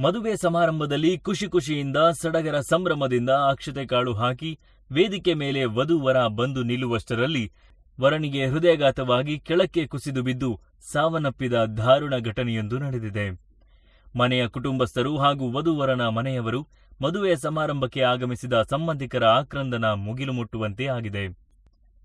ಮದುವೆ ಸಮಾರಂಭದಲ್ಲಿ ಖುಷಿ ಖುಷಿಯಿಂದ ಸಡಗರ ಸಂಭ್ರಮದಿಂದ ಅಕ್ಷತೆ ಕಾಳು ಹಾಕಿ ವೇದಿಕೆ ಮೇಲೆ ವಧುವರ ಬಂದು ನಿಲ್ಲುವಷ್ಟರಲ್ಲಿ ವರನಿಗೆ ಹೃದಯಘಾತವಾಗಿ ಕೆಳಕ್ಕೆ ಕುಸಿದು ಬಿದ್ದು ಸಾವನ್ನಪ್ಪಿದ ದಾರುಣ ಘಟನೆಯೊಂದು ನಡೆದಿದೆ. ಮನೆಯ ಕುಟುಂಬಸ್ಥರು ಹಾಗೂ ವಧುವರನ ಮನೆಯವರು ಮದುವೆ ಸಮಾರಂಭಕ್ಕೆ ಆಗಮಿಸಿದ ಸಂಬಂಧಿಕರ ಆಕ್ರಂದನ ಮುಗಿಲು ಮುಟ್ಟುವಂತೆ ಆಗಿದೆ.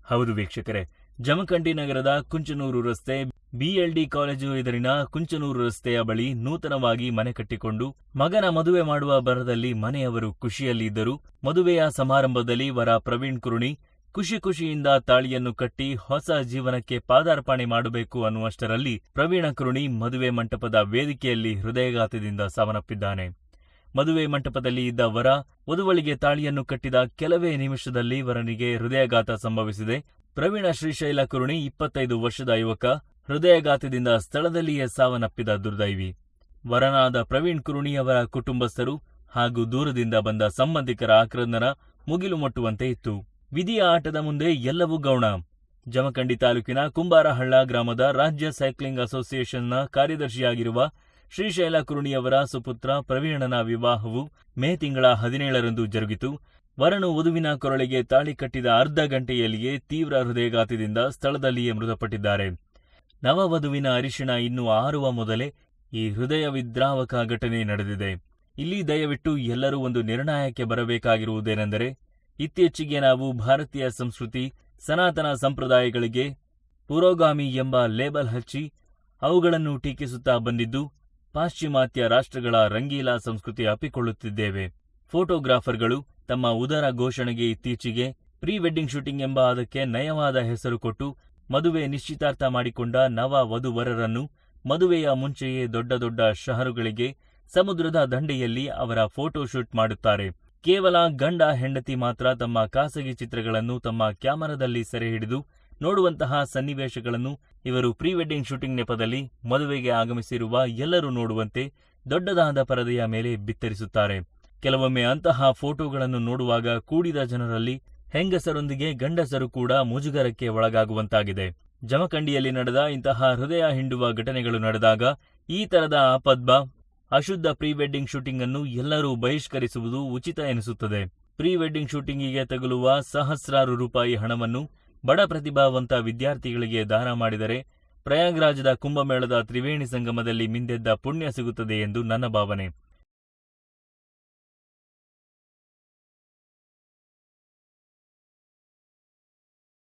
ಹೌದು ವೀಕ್ಷಕರೇ, ಜಮಖಂಡಿ ನಗರದ ಕುಂಚನೂರು ರಸ್ತೆ ಬಿಎಲ್ಡಿ ಕಾಲೇಜು ಎದುರಿನ ಕುಂಚನೂರು ರಸ್ತೆಯ ಬಳಿ ನೂತನವಾಗಿ ಮನೆ ಕಟ್ಟಿಕೊಂಡು ಮಗನ ಮದುವೆ ಮಾಡುವ ಬರದಲ್ಲಿ ಮನೆಯವರು ಖುಷಿಯಲ್ಲಿದ್ದರು. ಮದುವೆಯ ಸಮಾರಂಭದಲ್ಲಿ ವರ ಪ್ರವೀಣ್ ಕುರುಣಿ, ಖುಷಿ ಖುಷಿಯಿಂದ ತಾಳಿಯನ್ನು ಕಟ್ಟಿ ಹೊಸ ಜೀವನಕ್ಕೆ ಪಾದಾರ್ಪಣೆ ಮಾಡಬೇಕು ಅನ್ನುವಷ್ಟರಲ್ಲಿ ಪ್ರವೀಣ ಕುರುಣಿ ಮದುವೆ ಮಂಟಪದ ವೇದಿಕೆಯಲ್ಲಿ ಹೃದಯಘಾತದಿಂದ ಸಾವನ್ನಪ್ಪಿದ್ದಾನೆ. ಮದುವೆ ಮಂಟಪದಲ್ಲಿ ಇದ್ದ ವರ ವಧುವಳಿಗೆ ತಾಳಿಯನ್ನು ಕಟ್ಟಿದ ಕೆಲವೇ ನಿಮಿಷದಲ್ಲಿ ವರನಿಗೆ ಹೃದಯಘಾತ ಸಂಭವಿಸಿದೆ. ಪ್ರವೀಣ ಶ್ರೀಶೈಲ ಕುರುಣಿ ಇಪ್ಪತ್ತೈದು ವರ್ಷದ ಯುವಕ ಹೃದಯಘಾತದಿಂದ ಸ್ಥಳದಲ್ಲಿಯೇ ಸಾವನ್ನಪ್ಪಿದ ದುರ್ದೈವಿ. ವರನಾದ ಪ್ರವೀಣ್ ಕುರುಣಿ ಅವರ ಕುಟುಂಬಸ್ಥರು ಹಾಗೂ ದೂರದಿಂದ ಬಂದ ಸಂಬಂಧಿಕರ ಆಕ್ರಂದನ ಮುಗಿಲು ಮುಟ್ಟುವಂತೆ ಇತ್ತು. ವಿಧಿಯ ಆಟದ ಮುಂದೆ ಎಲ್ಲವೂ ಗೌಣ. ಜಮಖಂಡಿ ತಾಲೂಕಿನ ಕುಂಬಾರಹಳ್ಳ ಗ್ರಾಮದ ರಾಜ್ಯ ಸೈಕ್ಲಿಂಗ್ ಅಸೋಸಿಯೇಷನ್ನ ಕಾರ್ಯದರ್ಶಿಯಾಗಿರುವ ಶ್ರೀಶೈಲ ಕುರುಣಿಯವರ ಸುಪುತ್ರ ಪ್ರವೀಣನ ವಿವಾಹವು ಮೇ ತಿಂಗಳ ಹದಿನೇಳರಂದು ಜರುಗಿತು. ವರನು ವಧುವಿನ ಕೊರಳಿಗೆ ತಾಳಿ ಕಟ್ಟಿದ ಅರ್ಧ ಗಂಟೆಯಲ್ಲಿಯೇ ತೀವ್ರ ಹೃದಯಘಾತದಿಂದ ಸ್ಥಳದಲ್ಲಿಯೇ ಮೃತಪಟ್ಟಿದ್ದಾರೆ. ನವವಧುವಿನ ಅರಿಶಿಣ ಇನ್ನೂ ಆರುವ ಮೊದಲೇ ಈ ಹೃದಯ ವಿದ್ರಾವಕ ಘಟನೆ ನಡೆದಿದೆ. ಇಲ್ಲಿ ದಯವಿಟ್ಟು ಎಲ್ಲರೂ ಒಂದು ನಿರ್ಣಯಕ್ಕೆ ಬರಬೇಕಾಗಿರುವುದೇನೆಂದರೆ, ಇತ್ತೀಚೆಗೆ ನಾವು ಭಾರತೀಯ ಸಂಸ್ಕೃತಿ, ಸನಾತನ ಸಂಪ್ರದಾಯಗಳಿಗೆ ಪುರೋಗಾಮಿ ಎಂಬ ಲೇಬಲ್ ಹಚ್ಚಿ ಅವುಗಳನ್ನು ಟೀಕಿಸುತ್ತಾ ಬಂದಿದ್ದು, ಪಾಶ್ಚಿಮಾತ್ಯ ರಾಷ್ಟ್ರಗಳ ರಂಗೀಲಾ ಸಂಸ್ಕೃತಿ ಅಪ್ಪಿಕೊಳ್ಳುತ್ತಿದ್ದೇವೆ. ಫೋಟೋಗ್ರಾಫರ್ಗಳು ತಮ್ಮ ಉದರ ಘೋಷಣೆಗೆ ಇತ್ತೀಚೆಗೆ ಪ್ರೀ ವೆಡ್ಡಿಂಗ್ ಶೂಟಿಂಗ್ ಎಂಬ ಅದಕ್ಕೆ ನಯವಾದ ಹೆಸರು ಕೊಟ್ಟು ಮದುವೆ ನಿಶ್ಚಿತಾರ್ಥ ಮಾಡಿಕೊಂಡ ನವ ವಧುವರರನ್ನು ಮದುವೆಯ ಮುಂಚೆಯೇ ದೊಡ್ಡ ದೊಡ್ಡ ಶಹರುಗಳಿಗೆ ಸಮುದ್ರದ ದಂಡೆಯಲ್ಲಿ ಅವರ ಫೋಟೋ ಶೂಟ್ ಮಾಡುತ್ತಾರೆ. ಕೇವಲ ಗಂಡ ಹೆಂಡತಿ ಮಾತ್ರ ತಮ್ಮ ಖಾಸಗಿ ಚಿತ್ರಗಳನ್ನು ತಮ್ಮ ಕ್ಯಾಮರಾದಲ್ಲಿ ಸೆರೆ ಹಿಡಿದು ನೋಡುವಂತಹ ಸನ್ನಿವೇಶಗಳನ್ನು ಇವರು ಪ್ರೀ ವೆಡ್ಡಿಂಗ್ ಶೂಟಿಂಗ್ ನೆಪದಲ್ಲಿ ಮದುವೆಗೆ ಆಗಮಿಸಿರುವ ಎಲ್ಲರೂ ನೋಡುವಂತೆ ದೊಡ್ಡದಾದ ಪರದೆಯ ಮೇಲೆ ಬಿತ್ತರಿಸುತ್ತಾರೆ. ಕೆಲವೊಮ್ಮೆ ಅಂತಹ ಫೋಟೋಗಳನ್ನು ನೋಡುವಾಗ ಕೂಡಿದ ಜನರಲ್ಲಿ ಹೆಂಗಸರೊಂದಿಗೆ ಗಂಡಸರು ಕೂಡ ಮುಜುಗರಕ್ಕೆ ಒಳಗಾಗುವಂತಾಗಿದೆ. ಜಮಖಂಡಿಯಲ್ಲಿ ನಡೆದ ಇಂತಹ ಹೃದಯ ಹಿಂಡುವ ಘಟನೆಗಳು ನಡೆದಾಗ ಈ ತರದ ಆಪದ್ಬ ಅಶುದ್ಧ ಪ್ರೀ ವೆಡ್ಡಿಂಗ್ ಶೂಟಿಂಗ್ ಅನ್ನು ಎಲ್ಲರೂ ಬಹಿಷ್ಕರಿಸುವುದು ಉಚಿತ ಎನಿಸುತ್ತದೆ. ಪ್ರೀ ವೆಡ್ಡಿಂಗ್ ಶೂಟಿಂಗಿಗೆ ತಗುಲುವ ಸಹಸ್ರಾರು ರೂಪಾಯಿ ಹಣವನ್ನು ಬಡ ಪ್ರತಿಭಾವಂತ ವಿದ್ಯಾರ್ಥಿಗಳಿಗೆ ದಾನ ಮಾಡಿದರೆ ಪ್ರಯಾಗ್ರಾಜದ ಕುಂಭಮೇಳದ ತ್ರಿವೇಣಿ ಸಂಗಮದಲ್ಲಿ ಮಿಂದೆದ್ದ ಪುಣ್ಯ ಸಿಗುತ್ತದೆ ಎಂದು ನನ್ನ ಭಾವನೆ.